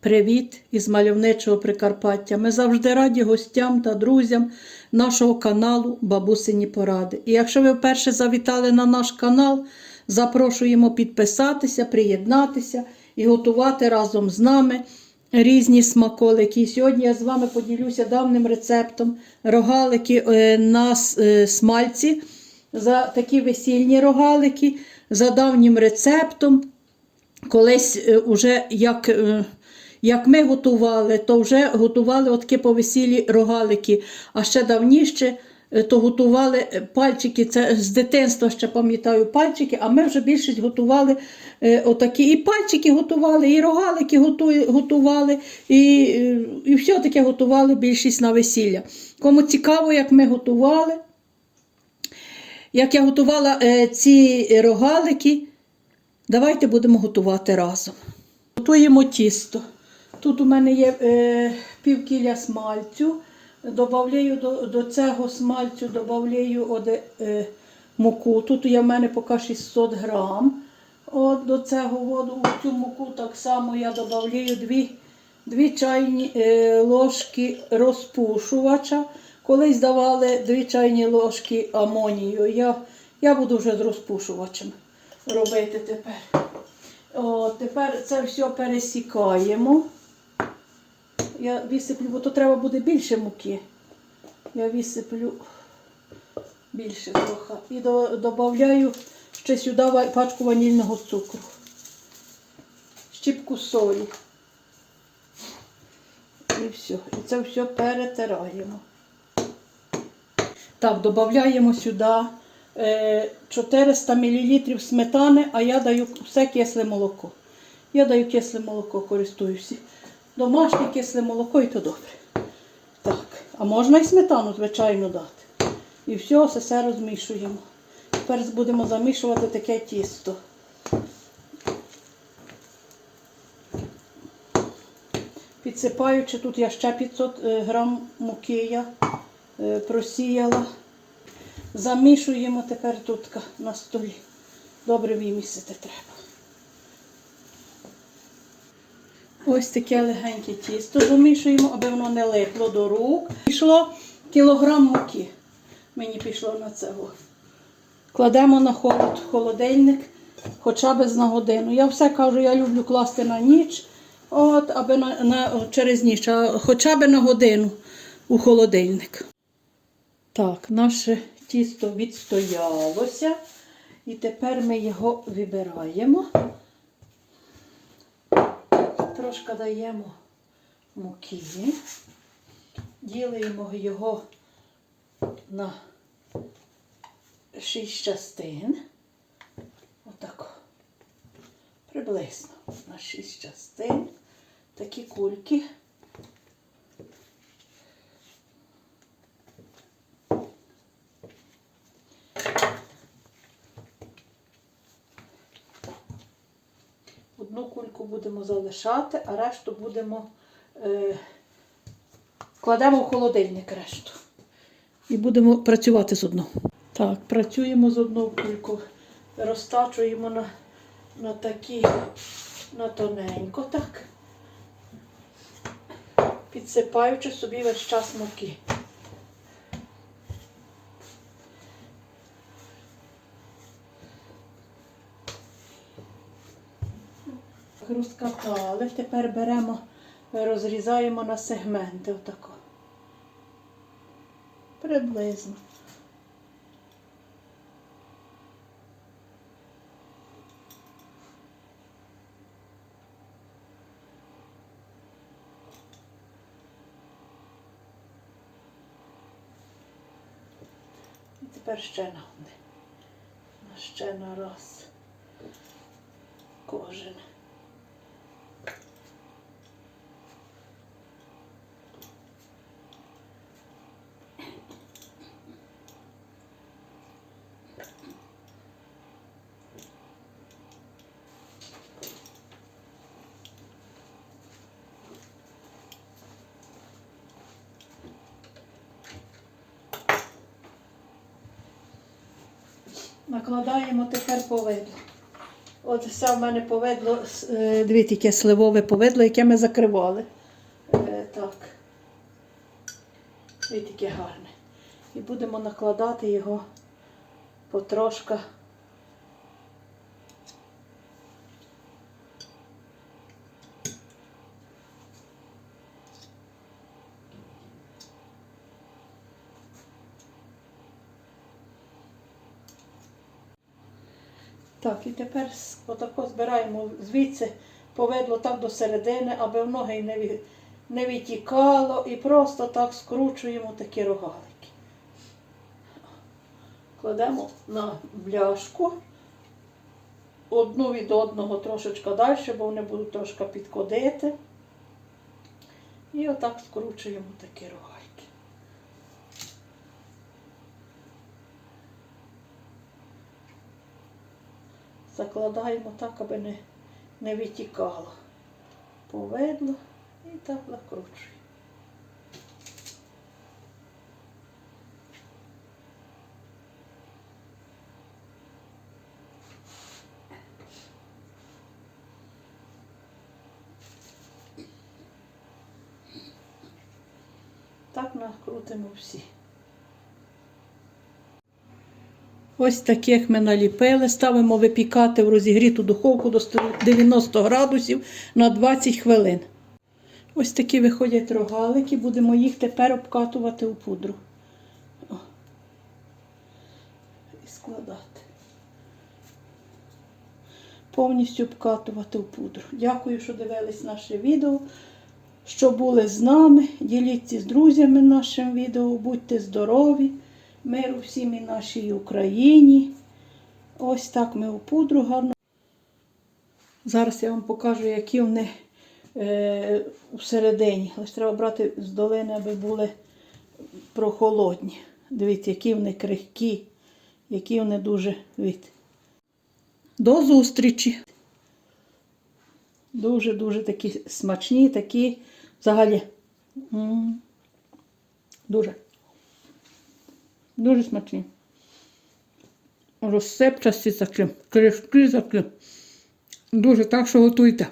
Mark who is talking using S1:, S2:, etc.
S1: Привіт із мальовничого Прикарпаття. Ми завжди раді гостям та друзям нашого каналу Бабусині Поради. І якщо ви вперше завітали на наш канал, запрошуємо підписатися, приєднатися і готувати разом з нами різні смаколики. І сьогодні я з вами поділюся давним рецептом рогалики е, на е, смальці. За такі весільні рогалики, за давнім рецептом колись е, уже як, як ми готували, то вже готували отакі по весіллі рогалики. А ще давніше е, то готували е, пальчики. Це з дитинства ще пам'ятаю пальчики, а ми вже більшість готували е, отакі. І пальчики готували, і рогалики готували, і, і все таке готували більшість на весілля. Кому цікаво, як ми готували. Як я готувала ці рогалики, Давайте будемо готувати разом. Готуємо тісто. Тут у мене є е, пів кіля смальцю. Добавляю до, до цього смальцю добавляю оде, е, муку. Тут є в мене поки 600 грам. От до цього воду, у цю муку так само я додаю 2, 2 чайні е, ложки розпушувача. Колись давали 2 чайні ложки амонію. Я, я буду вже з розпушувачем робити тепер. О, тепер це все пересікаємо. Я висиплю, бо то треба буде більше муки. Я висиплю більше трохи. І додаю ще сюди пачку ванільного цукру. Щіпку солі. І все. І це все перетираємо. Так, додаємо сюди е, 400 мл сметани, а я даю все кисле молоко. Я даю кисле молоко, користуюся. Домашнє кисле молоко і то добре. Так, а можна і сметану, звичайно, дати. І все, все, все розмішуємо. Тепер будемо замішувати таке тісто. Підсипаючи, тут я ще 500 е, грам муки я е, просіяла. Замішуємо тепер тут на столі. Добре вимісити треба. Ось таке легеньке тісто замішуємо, аби воно не липло до рук. Пішло кілограм муки. Мені пішло на це. Кладемо на холод, холодильник хоча б на годину. Я все кажу, я люблю класти на ніч, от, аби на, на, через ніч, а хоча б на годину у холодильник. Так, наше тісто відстоялося. І тепер ми його вибираємо. Трошки даємо муки, ділимо його на шість частин. Отак. Приблизно на шість частин. Такі кульки. Одну будемо залишати, а решту будемо е, кладемо в холодильник решту. І будемо працювати з одного. Так, працюємо з одного кульку. Розтачуємо на, на такі, на тоненько так. Підсипаючи собі весь час муки. Розкатали. Тепер беремо, розрізаємо на сегменти отако. Приблизно. І тепер ще на одне. Ще на раз. Кожен. Накладаємо тепер повидло. От все в мене повидло, дві е, дивіться, яке сливове повидло, яке ми закривали. Е, Так. Дивіться, яке гарне. І будемо накладати його потрошка. Так, і тепер отако збираємо звідси повидло так до середини, аби в ноги не, не витікало, і просто так скручуємо такі рогалики. Кладемо на бляшку одну від одного трошечки далі, бо вони будуть трошки підкодити. І отак скручуємо такі рогальки. Закладаємо так, аби не, не витікало. Повидло і так накручуємо. Так накрутимо всі. Ось таких ми наліпили. Ставимо випікати в розігріту духовку до 90 градусів на 20 хвилин. Ось такі виходять рогалики. Будемо їх тепер обкатувати у пудру. О. І складати. Повністю обкатувати у пудру. Дякую, що дивились наше відео. Що були з нами. Діліться з друзями нашим відео. Будьте здорові. Миру всім нашій Україні. Ось так ми у пудру гарно. Зараз я вам покажу, які вони е, всередині. Лише треба брати з долини, аби були прохолодні. Дивіться, які вони крихкі, які вони дуже дивіться. До зустрічі! Дуже-дуже такі смачні, такі взагалі. м, Дуже. Дуже смачні. Розсепчасті такі, кришки такі. Дуже так, що готуйте.